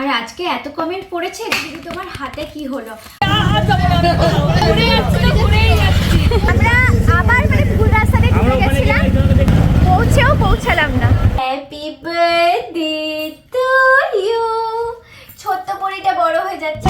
আর আজকে এত কমেন্ট পড়েছে দিদি তোমার হাতে কি হলো? আমরা আবার মানে ভুল রাস্তাতে ঢুকে গেছিলাম। পৌঁছেও পৌঁছালাম না। হ্যাপি বার্থডে টু ইউ ছোট্ট পরিটা বড় হয়ে যাচ্ছে।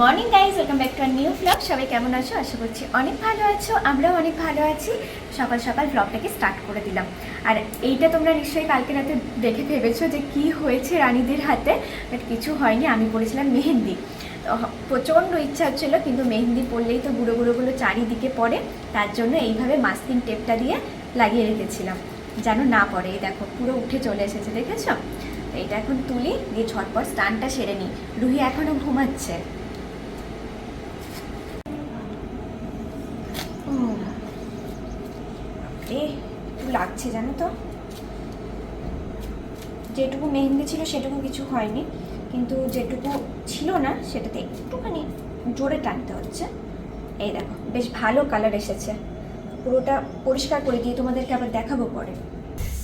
Morning guys welcome back to our new vlog সবাই কেমন আছো? আশা করছি অনেক ভালো আছো। আমরাও অনেক ভালো আছি। সকাল সকাল ব্লগটাকে স্টার্ট করে দিলাম। আর এইটা তোমরা নিশ্চয়ই কালকে রাতে দেখে ভেবেছো যে কি হয়েছে রানীদের হাতে বাট কিছু হয়নি। আমি পড়েছিলাম মেহেন্দি। তো প্রচণ্ড ইচ্ছা হচ্ছিল, কিন্তু মেহেন্দি পড়লেই তো গুঁড়ো গুঁড়োগুলো চারিদিকে পড়ে। তার জন্য এইভাবে মাস্কিং টেপটা দিয়ে লাগিয়ে রেখেছিলাম। যেন না পড়ে। এই দেখো, পুরো উঠে চলে এসেছে, দেখেছ? তো এইটা এখন তুলি, দিয়ে ঝটপট স্টানটা সেরে নিই। রুহি এখনও ঘুমাচ্ছে। একটু লাগছে জানো তো? যেটুকু মেহেন্দি ছিল সেটুকু কিছু হয়নি। কিন্তু যেটুকু ছিল না, সেটাতে একটুখানি জোরে টানতে হচ্ছে। এই দেখো, বেশ ভালো কালার এসেছে। পুরোটা পরিষ্কার করে দিয়ে তোমাদেরকে আবার দেখাবো পরে।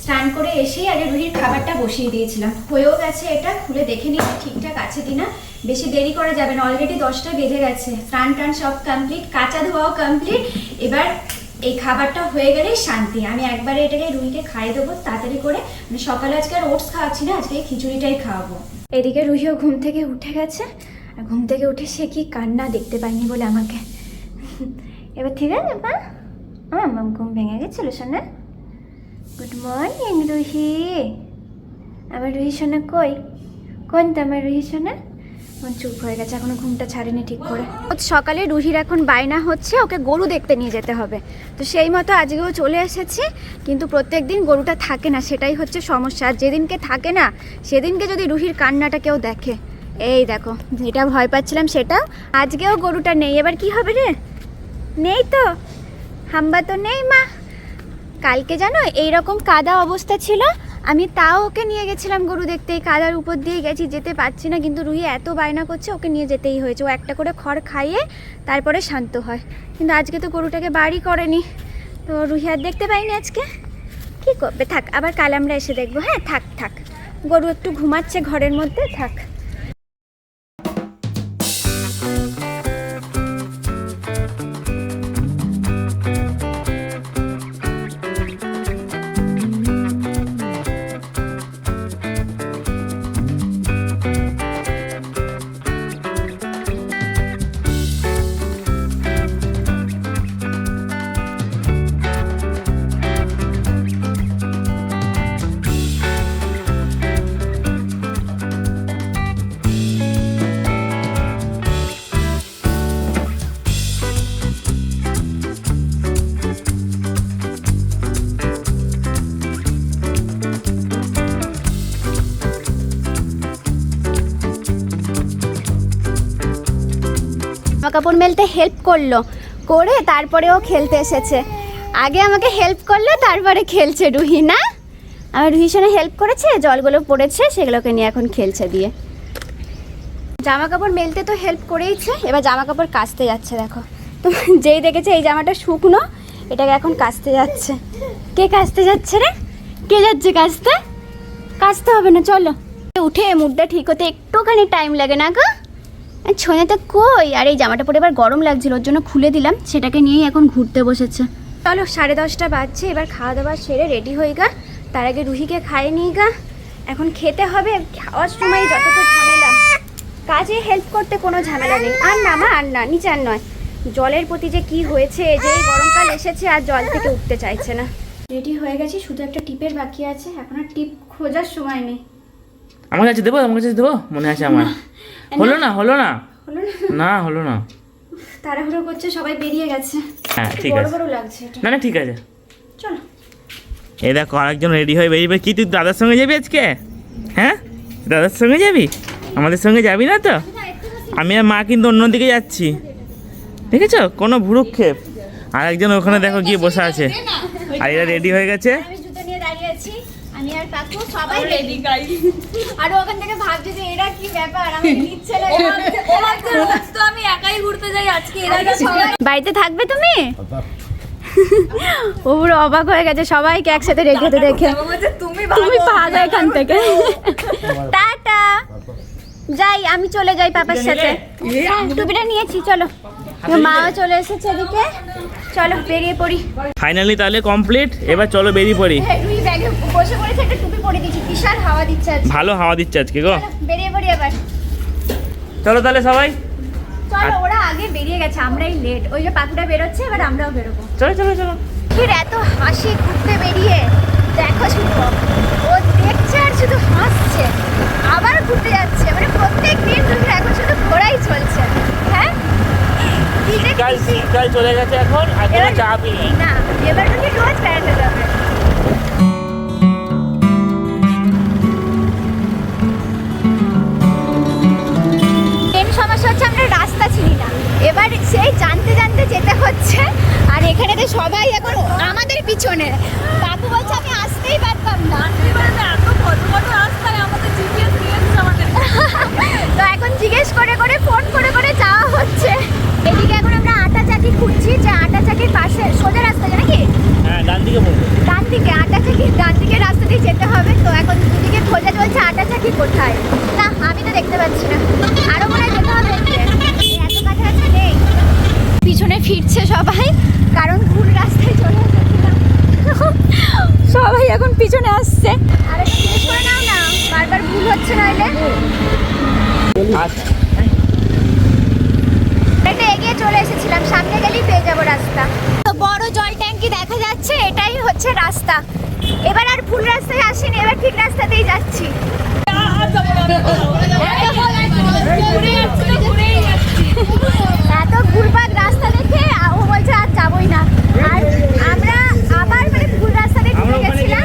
স্নান করে এসেই আগে রুহির খাবারটা বসিয়ে দিয়েছিলাম। হয়েও গেছে এটা, খুলে দেখে নিই ঠিকঠাক আছে কিনা। বেশি দেরি করা যাবে না অলরেডি দশটা বেজে গেছে। স্নান টান সব কমপ্লিট কাঁচা ধোয়াও কমপ্লিট এবার এই খাবারটা হয়ে গেলেই শান্তি। আমি একবারে এটাকে রুহিকে খাইয়ে দেবো, তাড়াতাড়ি করে। মানে সকালে আজকে আর ওটস খাওয়াচ্ছি না আজকে খিচুড়িটাই খাওয়াবো। এদিকে রুহিও ঘুম থেকে উঠে গেছে। আর ঘুম থেকে উঠে সে কি কান্না দেখতে পাইনি বলে আমাকে। এবার ঠিক আছে, মা? আমার ঘুম ভেঙে গেছিল, শোনা গুড মর্নিং রুহি। আমার রুহি সোনা কই? কোনটা আমার রুহি সোনা আমার চুপ হয়ে গেছে, এখনও ঘুমটা ছাড়েনি ঠিক করে। সকালে রুহির এখন বায়না হচ্ছে, ওকে গরু দেখতে নিয়ে যেতে হবে। তো সেই মতো আজকেও চলে এসেছি, কিন্তু প্রত্যেক দিন গরুটা থাকে না, সেটাই হচ্ছে সমস্যা। আর যেদিনকে থাকে না, সেদিনকে যদি রুহির কান্নাটা কেউ দেখে। এই দেখো, যেটা ভয় পাচ্ছিলাম সেটাও। আজকেও গরুটা নেই, এবার কি হবে রে? নেই তো। হাম্বা তো নেই, মা। কালকে জানো, এইরকম কাদা অবস্থা ছিল আমি তাও ওকে নিয়ে গেছিলাম গরু দেখতে, কাদার উপর দিয়ে গেছি, যেতে পারছি না, কিন্তু রুহি এত বায়না করছে, ওকে নিয়ে যেতেই হয়েছে। ও একটা করে খড় খাইয়ে তারপরে শান্ত হয়। কিন্তু আজকে তো গরুটাকে বাড়ি করেনি। তো রুহি আর দেখতে পাইনি আজকে। কী করবে? থাক, আবার কাল আমরা এসে দেখব। হ্যাঁ থাক থাক। গরু একটু ঘুমাচ্ছে ঘরের মধ্যে, থাক। কাপড় মেলতে হেল্প করল, করে তারপরে ও খেলতে এসেছে। আগে আমাকে হেল্প করল, তারপরে খেলছে রুহি, না? আমার রুহির সঙ্গে হেল্প করেছে, জলগুলো পড়েছে, সেগুলোকে নিয়ে এখন খেলছে দিয়ে। জামা কাপড় মেলতে তো হেল্প করেইছে, এবার জামা কাপড় কাচতে যাচ্ছে, দেখো। তো যেই দেখেছে এই জামাটা শুকনো, এটাকে এখন কাচতে যাচ্ছে। কে কাচতে যাচ্ছে রে? কে যাচ্ছে কাচতে? কাচতে হবে না, চলো। উঠে মুডটা ঠিক হতে একটুখানি টাইম লাগে না গো। ছোঁয়াতে কই? আর, এই জামাটা পরে এবার গরম লাগছিল, ওর জন্য খুলে দিলাম, সেটাকে নিয়েই এখন ঘুরতে বসেছে। চলো, সাড়ে দশটা বাজছে, এবার খাওয়া দাওয়া সেরে রেডি হয়ে গা। তার আগে রুহিকে খাইয়ে নিই গা। এখন খেতে হবে, খাওয়ার সময় যত ঝামেলা। কাজে হেল্প করতে কোনো ঝামেলা নেই। আর না মা, আর না, নিচে আর নয়। জলের প্রতি যে কি হয়েছে, যে গরমকাল এসেছে, আর জল থেকে উঠতে চাইছে না। রেডি হয়ে গেছি, শুধু একটা টিপের বাকি আছে, এখন আর টিপ খোঁজার সময় নেই। আমার কাছে দেবো আমার কাছে দেবো? মনে আছে আমার। হলো না হলো না? না? হলো না। তাড়াহুড়ো করছে সবাই বেরিয়ে গেছে। হ্যাঁ ঠিক আছে। বড় লাগছে এটা। না না ঠিক আছে। চলো। এই দেখো আরেকজন রেডি হয়ে বেরিয়ে কি তুই দাদার সঙ্গে যাবি আজকে? হ্যাঁ? দাদার সঙ্গে যাবি? আমাদের সঙ্গে যাবি না তো? আমি আর মা কিন্তু অন্যদিকে যাচ্ছি। দেখেছ? কোনো ভুরুক্ষেপ। আর একজন ওখানে দেখো গিয়ে বসে আছে। আর এরা রেডি হয়ে গেছে। আমি আর কাকু সবাই রেডি আর ওখান থেকে ভাবছে যে এরা কি ব্যাপার? আমি নিচ্ছে না তো আমি একাই ঘুরতে যাই আজকে এরা সবাই বাড়িতে থাকবে তুমি? ও পুরো অবাক হয়ে গেছে সবাইকে একসাথে রেখে তো দেখে। তুমি তুমি ভাগো এখান থেকে। টাটা। যাই আমি চলে যাই পাপার সাথে। হ্যাঁ, টুপিটা নিয়েছি চলো। মাও চলে এসেছে এদিকে। চলো বেরিয়ে পড়ি। ফাইনালি তাহলে কমপ্লিট এবার চলো বেরিয়ে পড়ি। ব্যাগে। বসে পড়েছে একটা টুপি পরে দিয়েছি। বিশাল হাওয়া দিচ্ছে আজকে। ভালো হাওয়া দিচ্ছে আজকে গো। বেরিয়ে পড়ি এবার চলো তাহলে সবাই। চলো ওরা আগে বেরিয়ে গেছে আমরাই লেট ওই যে পাখিটা বেরোচ্ছে এবার আমরাও বেরোবো। চলো চলো চলো। ফির এত হাসি ঘুরতে বেরিয়ে দেখো শুধু ও দেখছে আর শুধু হাসছে। আবার ঘুরতে যাচ্ছে মানে প্রত্যেক দিন শুধু এখন শুধু ঘোরাই চলছে। হ্যাঁ? চলে গেছে এখন আর এবার- না এবার তুমি রোজ বেড়াতে যাবে সমস্যা হচ্ছে আমরা রাস্তা চিনি না। এবার সেই জানতে জানতে যেতে হচ্ছে আর এখানে তো সবাই এখন আমাদের পিছনে। বাবু বলছে আমি আসতেই পারতাম না। তো এখন জিজ্ঞেস করে করে ফোন করে করে যাওয়া হচ্ছে। এদিকে এখন আমরা আটা চাকি খুঁজছি যে আটা চাকির পাশে সোজা রাস্তা নাকি? হ্যাঁ ডান দিকে ডান দিকে আটা চাকি ডান দিকে রাস্তা দিয়ে যেতে হবে। তো এখন দুদিকে খোঁজা চলছে আটা চাকি কোথায়? না আমি তো দেখতে পাচ্ছি না। আরও মনে হয় যেতে হবে এদিকে। এত কাছাকাছি নেই পিছনে ফিরছে সবাই, কারণ ভুল রাস্তায় চলে এসেছিলাম। সবাই এখন পিছনে আসছে। না, বারবার ভুল হচ্ছে নইলে। এটা এগিয়ে চলে এসেছিলাম, সামনে গেলেই পেয়ে যাব রাস্তা। তো বড় জল ট্যাঙ্কি দেখা যাচ্ছে, এটাই হচ্ছে রাস্তা। এবার আর রাস্তায় আসিনি, এবার রাস্তাতেই যাচ্ছি। এত ঘুরপাক রাস্তা দেখে ও বলছে আর যাবোই না। আর আমরা আবার মানে ভুল রাস্তাতে ঢুকে গেছিলাম।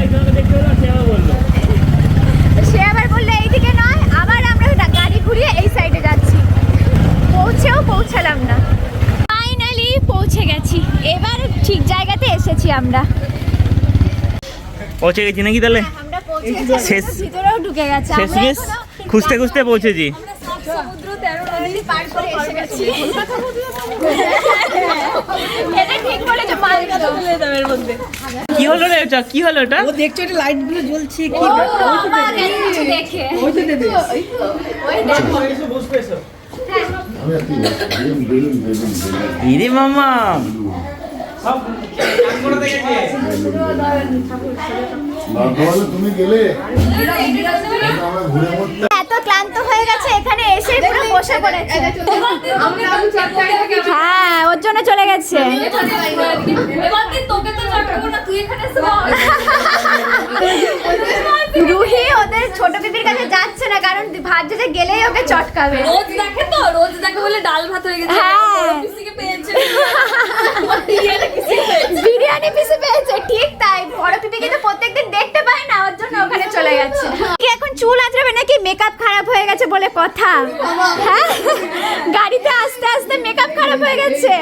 সে আবার বলল। এইদিকে নয় আবার আমরা গাড়ি ঘুরিয়ে এই সাইডে যাচ্ছি। পৌঁছেও পৌঁছালাম না। ফাইনালি পৌঁছে গেছি। এবার ঠিক জায়গাতে এসেছি আমরা। পৌঁছে গেছি নাকি তাহলে? গেছি শেষ- ভিতরেও ঢুকে গেছে। শেষমেশ খুঁজতে খুঁজতে পৌঁছেছি। সমুদ্র পার করে এসে গেছি। এটা ঠিক বলেছ মালিকা চলে যাবে এর মধ্যে। কি হলো রে ওটা কি হলো ওটা ও দেখছ এটা লাইটগুলো জ্বলছে কি দেখে। ওই তো দেবে ওই বেলুন ইরে মামা। তুমি গেলে। আমরা ঘুরে মরতে এত ক্লান্ত হয়ে গেছে এখানে এসে পুরো বসে পড়েছে। হ্যাঁ ওর জন্য চলে গেছে। তো। রুহি ওদের ছোট পিপির কাছে যাচ্ছে না কারণ ভাবছে যে গেলেই ওকে চটকাবে। রোজ দেখে তো রোজ দেখে বলে ডাল ভাত হয়ে গেছে। হ্যাঁ। বিরিয়ানি পিসি পেয়েছে। ঠিক তাই। বড় পিপি কিন্তু প্রত্যেকদিন দেখতে পায় না ওর জন্য ওখানে চলে গেছে। এখন চুল আঁচড়াবে নাকি মেকআপ খারাপ হয়ে গেছে বলে কথা? হ্যাঁ? গাড়িতে আস্তে আস্তে মেকআপ খারাপ হয়ে গেছে।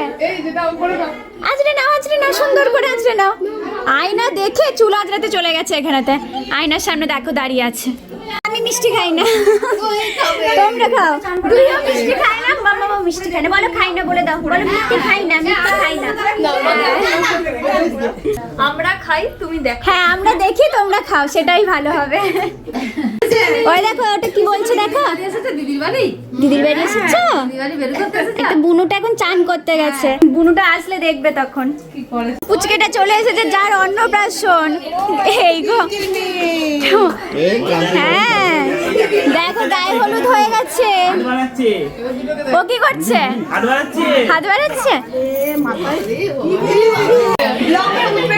আঁচড়ে নাও আঁচড়ে নাও, সুন্দর করে আঁচড়ে নাও। আয়না দেখে চুল আঁচড়াতে চলে গেছে এখানেতে। আয়নার সামনে দেখো দাঁড়িয়ে আছে। আমি মিষ্টি খাই না। তোমরা খাও। তুইও মিষ্টি খাই না মামা মিষ্টি খাই না। বলো খাই না বলে দাও। বলো মিষ্টি খাই না মিষ্টি খাই না। আমরা খাই তুমি দেখো। হ্যাঁ আমরা দেখি তোমরা খাও সেটাই ভালো হবে। ওই দেখো ওটা কি বলছে দেখো? দিদির বাড়ি? দিদির বাড়ি এসেছ? করতে এসেছে একটা বুনুটা এখন চান করতে গেছে। বুনুটা আসলে দেখবে তখন। পুচকেটা চলে এসেছে যার অন্নপ্রাশন। এই গো। হ্যাঁ দেখো গায়ে হলুদ হয়ে গেছে। ও কি করছে? হাত বাড়াচ্ছে। হাত বাড়াচ্ছে? কি হয়েছে কেন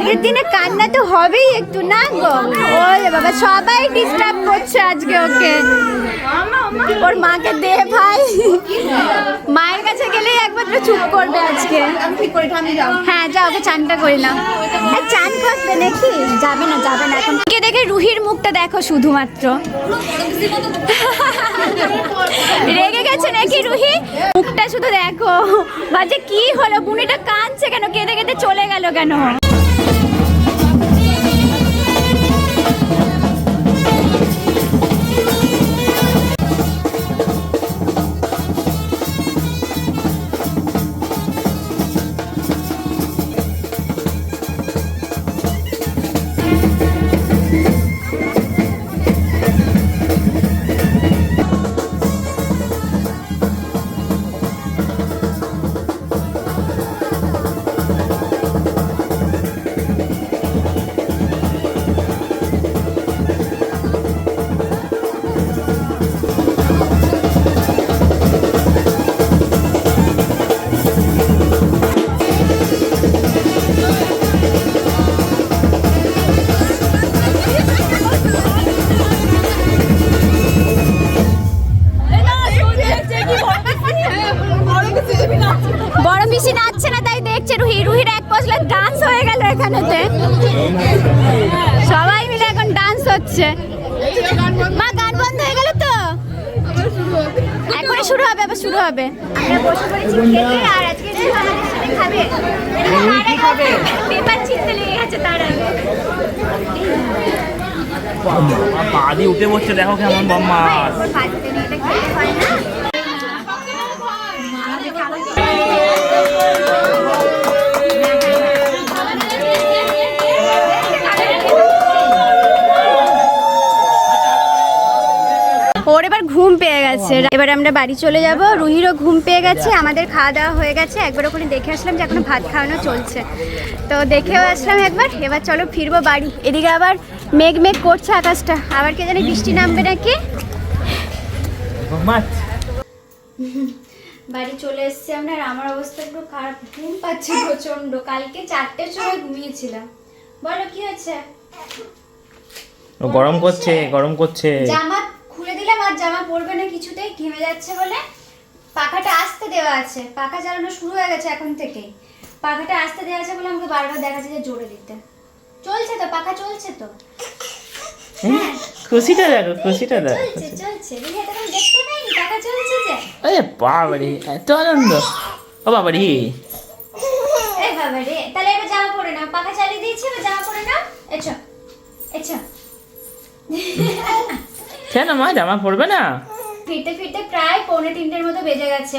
আজকের দিনে কান্না তো হবেই একটু, না গো? ওই বাবা, সবাই ডিস্টার্ব করছে আজকে ওকে। ওর মাকে দে ভাই। মায়ের কাছে গেলেই একমাত্র চুপ করবে আজকে। হ্যাঁ যা, ওকে চানটা করিলাম চান করবে নাকি? যাবে না যাবে না এখন। কে দেখে রুহির মুখটা দেখো শুধুমাত্র। রেগে গেছে নাকি রুহি? মুখটা শুধু দেখো। বাজে কি হলো? বুনিটা কাঁদছে কেন? কেঁদে কেঁদে চলে গেল কেন? বসে পড়েছি খেতে আর আজকে যে আমাদের সাথে খাবে কি খাবে? পেপার ছিঁড়তে লেগে গেছে তার আগে। পা দিয়ে উঠে বসছে দেখো কেমন বম্মাস গেছে। এবার আমরা বাড়ি চলে যাব। রুহিরও ঘুম পেয়ে গেছে আমাদের খাওয়া দাওয়া হয়ে গেছে। একবার ওখানে দেখে আসলাম যে এখনও ভাত খাওয়ানো চলছে। তো দেখেও আসলাম একবার এবার চলো ফিরবো বাড়ি। এদিকে আবার মেঘ মেঘ করছে আকাশটা। আবার কে জানি বৃষ্টি নামবে নাকি? বাড়ি চলে এসেছি আমরা আর আমার অবস্থা পুরো খারাপ। ঘুম পাচ্ছে প্রচণ্ড কালকে চারটের সময় ঘুমিয়েছিলাম। বলো কি হয়েছে? গরম করছে গরম করছে। জামা খুলে দিলাম আর জামা পরবে না কিছুতেই ঘেমে যাচ্ছে বলে। পাখাটা আসতে দেওয়া আছে। পাখা চালানো শুরু হয়ে গেছে এখন থেকে। পাখাটা আসতে দেওয়া আছে বলে আমাকে বারবার দেখাচ্ছে যে জোরে দিতে। চলছে তো পাখা চলছে তো। হ্যাঁ। খুশিটা দেখো খুশিটা দেখো চলছে চলছে। বুঝে দেখতে পাইনি পাখা চলছে যে। আরে বাবারে এত আনন্দ। ও বাবারে। এই বাবা রে তাহলে এবার জামা পরে নাও। পাখা চালিয়ে দিয়েছি এবার জামা পরে নাও। এছো এছো কেন মা জামা পড়বে না? ফিরতে ফিরতে প্রায় পৌনে তিনটের মতো বেজে গেছে।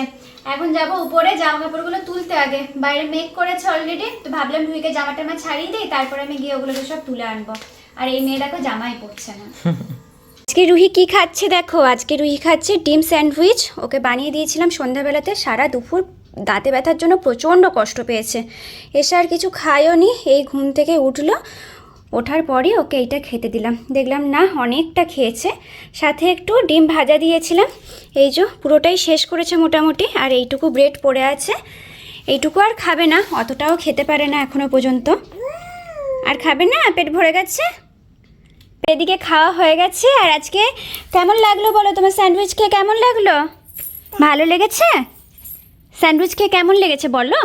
এখন যাব উপরে জামা কাপড়গুলো তুলতে আগে। বাইরে মেক করেছে অলরেডি তো ভাবলাম রুহিকে জামা টামা ছাড়িয়ে দিই তারপরে আমি গিয়ে ওগুলোকে সব তুলে আনব। আর এই মেয়ে দেখো জামাই পড়ছে না। আজকে রুহি কি খাচ্ছে দেখো? আজকে রুহি খাচ্ছে ডিম স্যান্ডউইচ। ওকে বানিয়ে দিয়েছিলাম সন্ধ্যাবেলাতে। সারা দুপুর দাঁতে ব্যথার জন্য প্রচণ্ড কষ্ট পেয়েছে। এসে আর কিছু খায়ও নি এই ঘুম থেকে উঠল। ওঠার পরই ওকে এইটা খেতে দিলাম। দেখলাম, না, অনেকটা খেয়েছে। সাথে একটু ডিম ভাজা দিয়েছিলাম। এই যে, পুরোটাই শেষ করেছে মোটামুটি, আর এইটুকু ব্রেড পড়ে আছে। এইটুকু আর খাবে না, অতটাও খেতে পারে না এখনও পর্যন্ত। আর খাবে না? পেট ভরে গেছে? এদিকে খাওয়া হয়ে গেছে, আর আজকে কেমন লাগল বলো? তোমার স্যান্ডউইচ খেয়ে কেমন লাগল? ভালো লেগেছে? স্যান্ডউইচ খেয়ে কেমন লেগেছে বলো?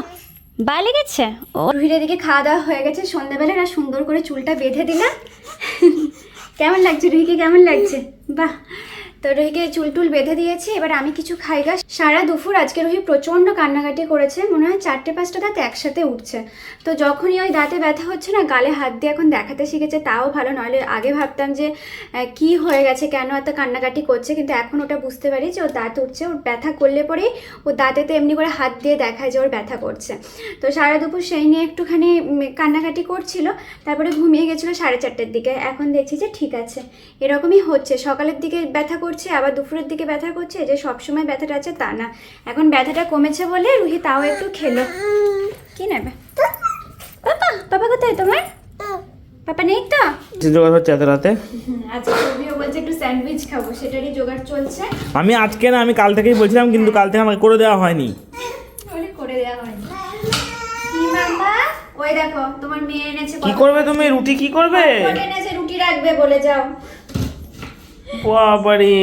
বা লেগেছে? ও রুহিরা দিকে খাওয়া দাওয়া হয়ে গেছে সন্ধ্যাবেলা না সুন্দর করে চুলটা বেঁধে দিলাম কেমন লাগছে রুহিকে? কেমন লাগছে? বাহ। তো রুহিকে চুল টুল বেঁধে দিয়েছি, এবার আমি কিছু খাই গা। সারা দুপুর আজকে রুহি প্রচণ্ড কান্নাকাটি করেছে, মনে হয় চারটে পাঁচটা দাঁত একসাথে উঠছে। তো যখনই ওই দাঁতে ব্যথা হচ্ছে না, গালে হাত দিয়ে এখন দেখাতে শিখেছে, তাও ভালো নইলে আগে ভাবতাম যে কি হয়ে গেছে, কেন এত কান্নাকাটি করছে, কিন্তু এখন ওটা বুঝতে পারি যে ওর দাঁত উঠছে, ওর ব্যথা করলে পরেই ও দাঁতেতে এমনি করে হাত দিয়ে দেখায় যে ওর ব্যথা করছে। তো সারা দুপুর সেই নিয়ে একটুখানি কান্নাকাটি করছিল, তারপরে ঘুমিয়ে গেছিল সাড়ে চারটের দিকে। এখন দেখছি যে ঠিক আছে, এরকমই হচ্ছে। সকালের দিকে ব্যথা করছে আবার দুপুরের দিকে ব্যথা করছে যে সবসময় ব্যথাটা আছে তা না। এখন ব্যথাটা কমেছে বলে রুহি তাও একটু খেলো। কি নেবে? পাপা পাপা কোথায় তোমার? পাপা নেই তো? জোগাড় হচ্ছে এত রাতে? আজকে রবিও বলছে একটু স্যান্ডউইচ খাব সেটারই জোগাড় চলছে। আমি আজকে না আমি কাল থেকেই বলছিলাম কিন্তু কাল থেকে আমাকে করে দেওয়া হয়নি। বলে করে দেওয়া হয়নি। কি মাম্মা? ওই দেখো তোমার মেয়ে এনেছে কি করবে তুমি? রুটি কি করবে? এনেছে রুটি রাখবে বলে যাও। বাবারে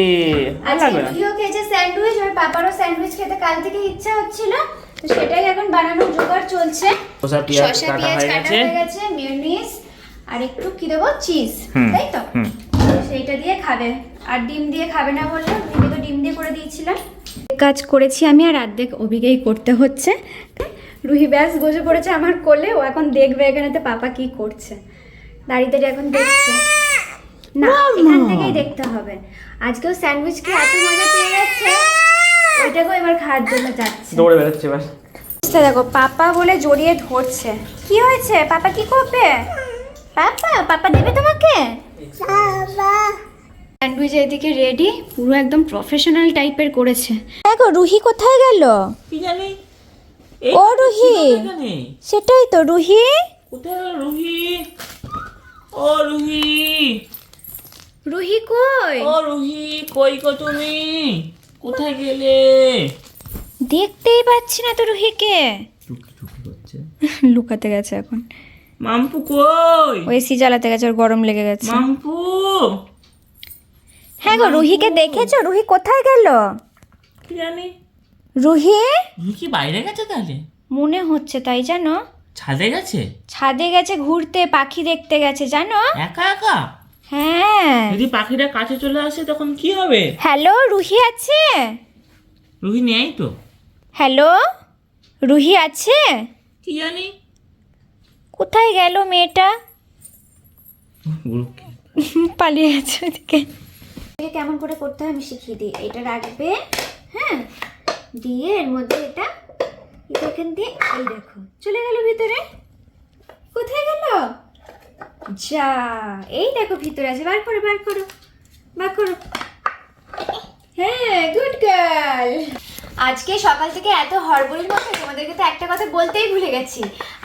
আজকে লাগবে খেয়েছে স্যান্ডউইচ ওর পাপারও স্যান্ডউইচ খেতে কাল থেকে ইচ্ছা হচ্ছিল তো সেটাই এখন বানানোর জোগাড় চলছে। শসা পেঁয়াজ কাটা হয়ে গেছে। মিউনিস আর একটু কি দেবো? চিজ তাই তো? সেইটা দিয়ে খাবে। আর ডিম দিয়ে খাবে না বললে দিদি তো ডিম দিয়ে করে দিয়েছিলাম। কাজ করেছি আমি আর অর্ধেক অভিজ্ঞই করতে হচ্ছে। রুহি ব্যাস বসে পড়েছে আমার কোলে ও এখন দেখবে এখানেতে পাপা কি করছে। দাঁড়িয়ে দাঁড়িয়ে এখন দেখছে। না এখান থেকেই দেখতে হবে। আজকেও স্যান্ডউইচ কি এত মজা পেয়ে যাচ্ছে ওইটাকেও এবার খাওয়ার জন্য যাচ্ছে। দৌড়ে বেড়াচ্ছে এবার বুঝতে দেখো পাপা বলে জড়িয়ে ধরছে। কি হয়েছে? পাপা কি করবে? পাপা পাপা দেবে তোমাকে? স্যান্ডউইচ এদিকে রেডি পুরো একদম প্রফেশনাল টাইপের করেছে। দেখো রুহি কোথায় গেল? কি জানি? ও রুহি। সেটাই তো রুহি। কোথায় রুহি? ও রুহি। রুহি কই? ও রুহি কই গো তুমি? কোথায় গেলে? দেখতেই পাচ্ছি না তো রুহিকে। করছে। লুকাতে গেছে এখন। মাম্পু কই? ওই এসি জ্বালাতে গেছে ওর গরম লেগে গেছে। মাম্পু? হ্যাঁ গো রুহিকে দেখেছ? রুহি কোথায় গেল? কি জানি। রুহি? রুহি কি বাইরে গেছে তাহলে? মনে হচ্ছে তাই জানো? ছাদে গেছে? ছাদে গেছে ঘুরতে পাখি দেখতে গেছে জানো? একা একা? হ্যাঁ। যদি পাখিটা কাছে চলে আসে তখন কি হবে? হ্যালো রুহি আছে? রুহি নেই তো। হ্যালো রুহি আছে? কি জানি? কোথায় গেল মেয়েটা? পালিয়ে গেছে ওদিকে কেমন করে করতে হয় আমি শিখিয়ে দিই। এটা রাখবে হ্যাঁ? দিয়ে এর মধ্যে এটা এটা এখান দিয়ে এই দেখো। চলে গেল ভিতরে? কোথায় গেল? যা, এই দেখো ভিতরে আছে, বার করো বার করো বার করো। হ্যাঁ গুড গার্ল আজকে সকাল থেকে এত হড়বড়ির মধ্যে তোমাদেরকে তো একটা কথা বলতেই ভুলে গেছি।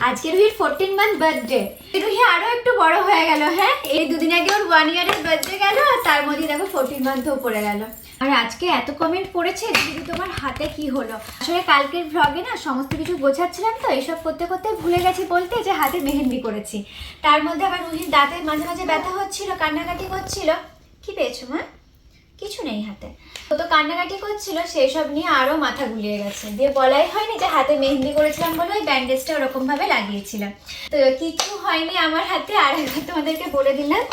আজকে রুহির ফোরটিন মান্থ বার্থডে রুহি আরও একটু বড় হয়ে গেল হ্যাঁ? এই দুদিন আগে ওর ওয়ান ইয়ারের বার্থডে গেল, আর তার মধ্যে দেখো ফোরটিন মান্থও পড়ে গেল। আর আজকে এত কমেন্ট পড়েছে দিদি তোমার হাতে কি হলো? আসলে কালকের ভ্লগে না সমস্ত কিছু গোছাচ্ছিলাম তো এইসব করতে করতে ভুলে গেছি বলতে যে হাতে মেহেন্দি করেছি। তার মধ্যে আবার রুহির দাঁতে মাঝে মাঝে ব্যথা হচ্ছিল কান্নাকাটি করছিল। কি পেয়েছ মা? কিছু নেই হাতে। ও তো কান্নাকাটি করছিল সেই সব নিয়ে আরও মাথা গুলিয়ে গেছে। দিয়ে বলাই হয়নি যে হাতে মেহেন্দি করেছিলাম বলে ওই ব্যান্ডেজটা ওরকমভাবে লাগিয়েছিলাম। তো কিচ্ছু হয়নি আমার হাতে আর একবার তোমাদেরকে বলে দিলাম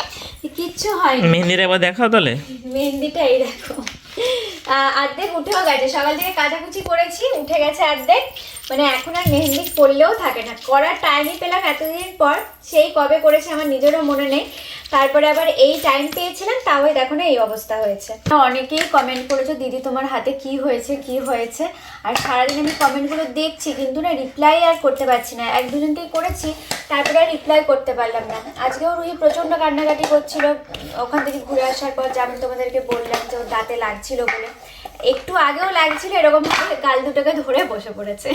কিচ্ছু হয়নি। মেহেন্দির একবার দেখাও তাহলে। মেহেন্দিটা এই দেখো। আহ, অর্ধেক উঠেও গেছে। সকাল থেকে কাচাকুচি করেছি উঠে গেছে আর্ধেক। মানে এখন আর মেহেন্দি করলেও থাকে না। করার টাইমই পেলাম এতদিন পর। সেই কবে করেছে আমার নিজেরও মনে নেই। তারপরে আবার এই টাইম পেয়েছিলাম তাও দেখো না এই অবস্থা হয়েছে। অনেকেই কমেন্ট করেছ দিদি তোমার হাতে কি হয়েছে? কি হয়েছে? আর সারাদিন আমি কমেন্টগুলো দেখছি, কিন্তু না রিপ্লাই আর করতে পারছি না। এক দুজনকেই করেছি, তারপরে আর রিপ্লাই করতে পারলাম না। আজকেও রুহি প্রচণ্ড কান্নাকাটি করছিল, ওখান থেকে ঘুরে আসার পর যে আমি তোমাদেরকে বললাম যে ওর দাঁতে লাগছিল বলে, একটু আগেও লাগছিল এরকমভাবে গাল দুটোকে ধরে বসে পড়েছে।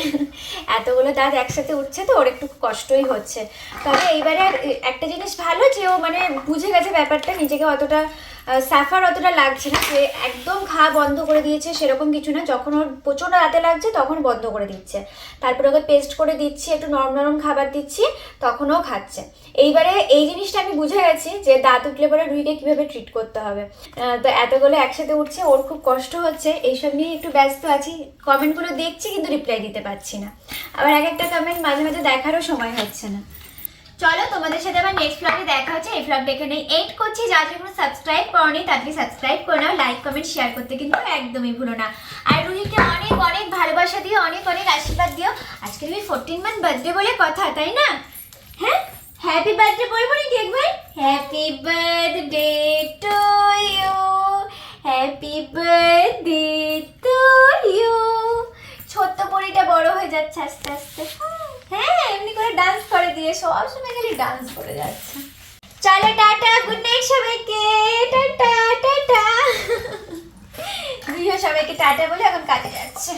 এতগুলো দাঁত একসাথে উঠছে তো, ওর একটু কষ্টই হচ্ছে। তবে এইবারে একটা জিনিস ভালো যে ও মানে বুঝে গেছে ব্যাপারটা, নিজেকে অতটা সাফার অতটা লাগছে না, যে একদম ঘা বন্ধ করে দিয়েছে সেরকম কিছু না। যখন ওর প্রচণ্ড দাঁতে লাগছে, তখন বন্ধ করে দিচ্ছে। তারপরে ওকে পেস্ট করে দিচ্ছি, একটু নরম নরম খাবার দিচ্ছি তখনও খাচ্ছে। এইবারে এই জিনিসটা আমি বুঝে গেছি যে দাঁত উঠলে পরে রুইকে কীভাবে ট্রিট করতে হবে। তো এতগুলো একসাথে উঠছে, ওর খুব কষ্ট হচ্ছে। এইসব নিয়ে একটু ব্যস্ত আছি। কমেন্টগুলো দেখছি, কিন্তু রিপ্লাই দিতে পারছি না। আবার এক একটা কমেন্ট মাঝে মাঝে দেখারও সময় হচ্ছে না। চলো তোমাদের সাথে আবার নেক্সট ব্লগে দেখা হচ্ছে। এই ব্লগটা এখানে এন্ড করছি। যা যা কোনো সাবস্ক্রাইব করনি তাদেরকে সাবস্ক্রাইব করে নাও। লাইক কমেন্ট শেয়ার করতে কিন্তু একদমই ভুলো না। আর রুহিকে অনেক অনেক ভালোবাসা দিও, অনেক অনেক আশীর্বাদ দিও। আজকে রুহি ফোরটিন মান্থ বার্থডে বলে কথা, তাই না? হ্যাঁ? হ্যাপি বার্থডে বলব নাকি একবার happy birthday to you happy birthday to you ছোট্ট পরিটা বড় হয়ে যাচ্ছে আস্তে আস্তে। হ্যাঁ এমনি করে ডান্স করে দিয়ে সব সময় খালি ডান্স করে যাচ্ছে। চলো টাটা গুড নাইট সবাইকে। Tata tata. গৃহ সবাইকে টাটা বলে এখন কাজে যাচ্ছে।